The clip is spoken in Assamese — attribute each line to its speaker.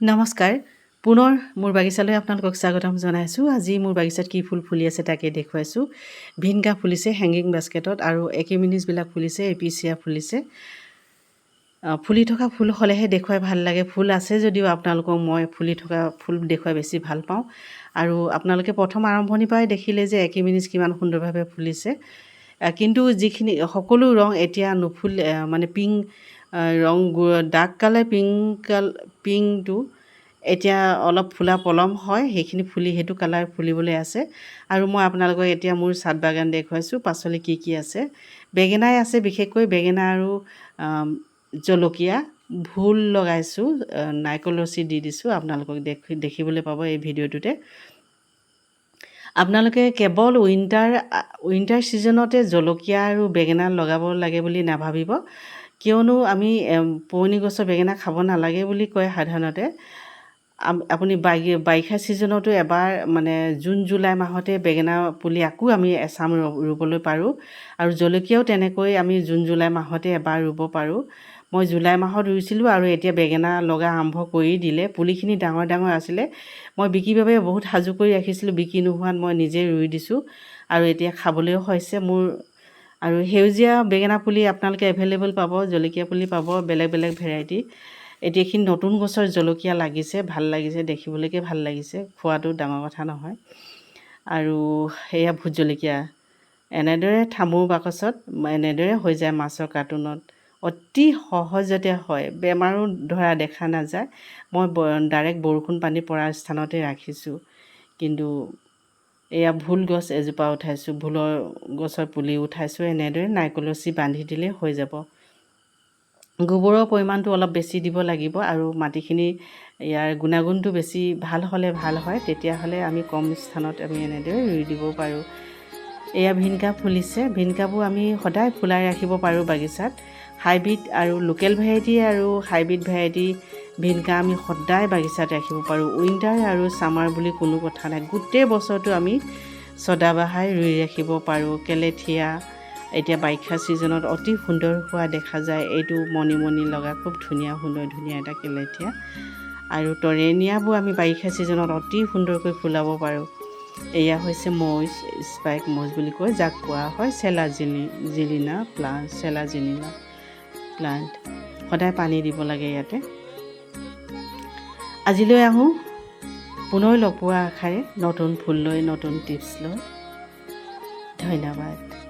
Speaker 1: নমস্কাৰ। পুনৰ মোৰ বাগিচালৈ আপোনালোকক স্বাগতম জনাইছোঁ। আজি মোৰ বাগিচাত কি ফুল ফুলি আছে তাকে দেখুৱাইছোঁ। ভিনগা ফুলিছে হেংগিং বাস্কেটত আৰু একিমিনিছবিলাক ফুলিছে এপিচিয়া ফুলিছে। ফুলি থকা ফুল হ'লেহে দেখুৱাই ভাল লাগে। ফুল আছে যদিও আপোনালোকক মই ফুলি থকা ফুল দেখুৱাই বেছি ভাল পাওঁ। আৰু আপোনালোকে প্ৰথম আৰম্ভণিৰ পৰাই দেখিলে যে একিমিনিছ কিমান সুন্দৰভাৱে ফুলিছে। কিন্তু যিখিনি সকলো ৰং এতিয়া নুফুল মানে পিংক ৰং ডাৰ্ক কালাৰ পিংক কাল পিংকটো এতিয়া অলপ ফুলা পলম হয় সেইখিনি ফুলি সেইটো কালাৰ ফুলিবলৈ আছে। আৰু মই আপোনালোকক এতিয়া মোৰ চাদ বাগান দেখুৱাইছোঁ পাচলি কি কি আছে। বেঙেনাই আছে বিশেষকৈ বেঙেনা আৰু জলকীয়া ভোল লগাইছোঁ নাৰিকল ৰছী দি দিছোঁ আপোনালোকক দেখি দেখিবলৈ পাব এই ভিডিঅ'টোতে। আপোনালোকে কেৱল উইণ্টাৰ উইণ্টাৰ ছিজনতে জলকীয়া আৰু বেঙেনা লগাব লাগে বুলি নাভাবিব। কিয়নো আমি পুৰণি গছৰ বেঙেনা খাব নালাগে বুলি কয় সাধাৰণতে। আপুনি বাৰি বাৰিষা ছিজনতো এবাৰ মানে জুন জুলাই মাহতে বেঙেনা পুলি আকৌ আমি এচাম ৰুবলৈ পাৰোঁ। আৰু জলকীয়াও তেনেকৈ আমি জুন জুলাই মাহতে এবাৰ ৰুব পাৰোঁ। মই জুলাই মাহত ৰুইছিলোঁ আৰু এতিয়া বেঙেনা লগা আৰম্ভ কৰি দিলে। পুলিখিনি ডাঙৰ ডাঙৰ আছিলে। মই বিক্ৰীৰ বাবে বহুত সাজু কৰি ৰাখিছিলোঁ। বিক্ৰী নোহোৱাত মই নিজে ৰুই দিছোঁ। আৰু এতিয়া খাবলৈও হৈছে মোৰ আৰু সেউজীয়া বেঙেনা পুলি আপোনালোকে এভেইলেবল পাব জলকীয়া পুলি পাব বেলেগ বেলেগ ভেৰাইটি এতিয়া এইখিনি নতুন গছৰ জলকীয়া লাগিছে ভাল লাগিছে দেখিবলৈকে ভাল লাগিছে খোৱাটো ডাঙৰ কথা নহয়। আৰু সেয়া ভোট জলকীয়া এনেদৰে থামোৰ বাকচত এনেদৰে হৈ যায় মাছৰ কাৰ্টুনত। অতি সহজতে হয় বেমাৰো ধৰা দেখা নাযায়। মই ডাইৰেক্ট বৰষুণ পানী পৰা স্থানতে ৰাখিছোঁ। কিন্তু এয়া ভোল গছ এজোপা উঠাইছোঁ ভোলৰ গছৰ পুলি উঠাইছোঁ এনেদৰে নাৰিকল ৰছী বান্ধি দিলেই হৈ যাব। গোবৰৰ পৰিমাণটো অলপ বেছি দিব লাগিব আৰু মাটিখিনি ইয়াৰ গুণাগুণটো বেছি ভাল হ'লে ভাল হয় তেতিয়াহ'লে আমি কম স্থানত আমি এনেদৰে ৰুই দিব পাৰোঁ। এয়া ভিনকা ফুলিছে ভিনকাবোৰ আমি সদায় ফুলাই ৰাখিব পাৰোঁ বাগিচাত। হাইব্ৰিড আৰু লোকেল ভেৰাইটি আৰু হাইব্ৰিড ভেৰাইটি ভিনকা আমি সদায় বাগিচাত ৰাখিব পাৰোঁ। উইণ্টাৰ আৰু ছামাৰ বুলি কোনো কথা নাই। গোটেই বছৰটো আমি চদাবাহাই ৰুই ৰাখিব পাৰোঁ। কেলেথীয়া এতিয়া বাৰিষা ছিজনত অতি সুন্দৰ হোৱা দেখা যায়। এইটো মণি মণি লগা খুব ধুনীয়া সুন্দৰ ধুনীয়া এটা কেলেথীয়া। আৰু তৰেনীয়াবোৰ আমি বাৰিষা ছিজনত অতি সুন্দৰকৈ ফুলাব পাৰোঁ। এয়া হৈছে মৌজ স্পাইক মৌজ বুলি কয় যাক কোৱা হয় চেলা জিলি জিলিনা প্লাণ্ট চেলা জিলিনা প্লাণ্ট। সদায় পানী দিব লাগে ইয়াতে। আজিলৈ আহোঁ। পুনৰ লগ পোৱা আশাৰে নতুন ফুল লৈ নতুন টিপছ লৈ। ধন্যবাদ।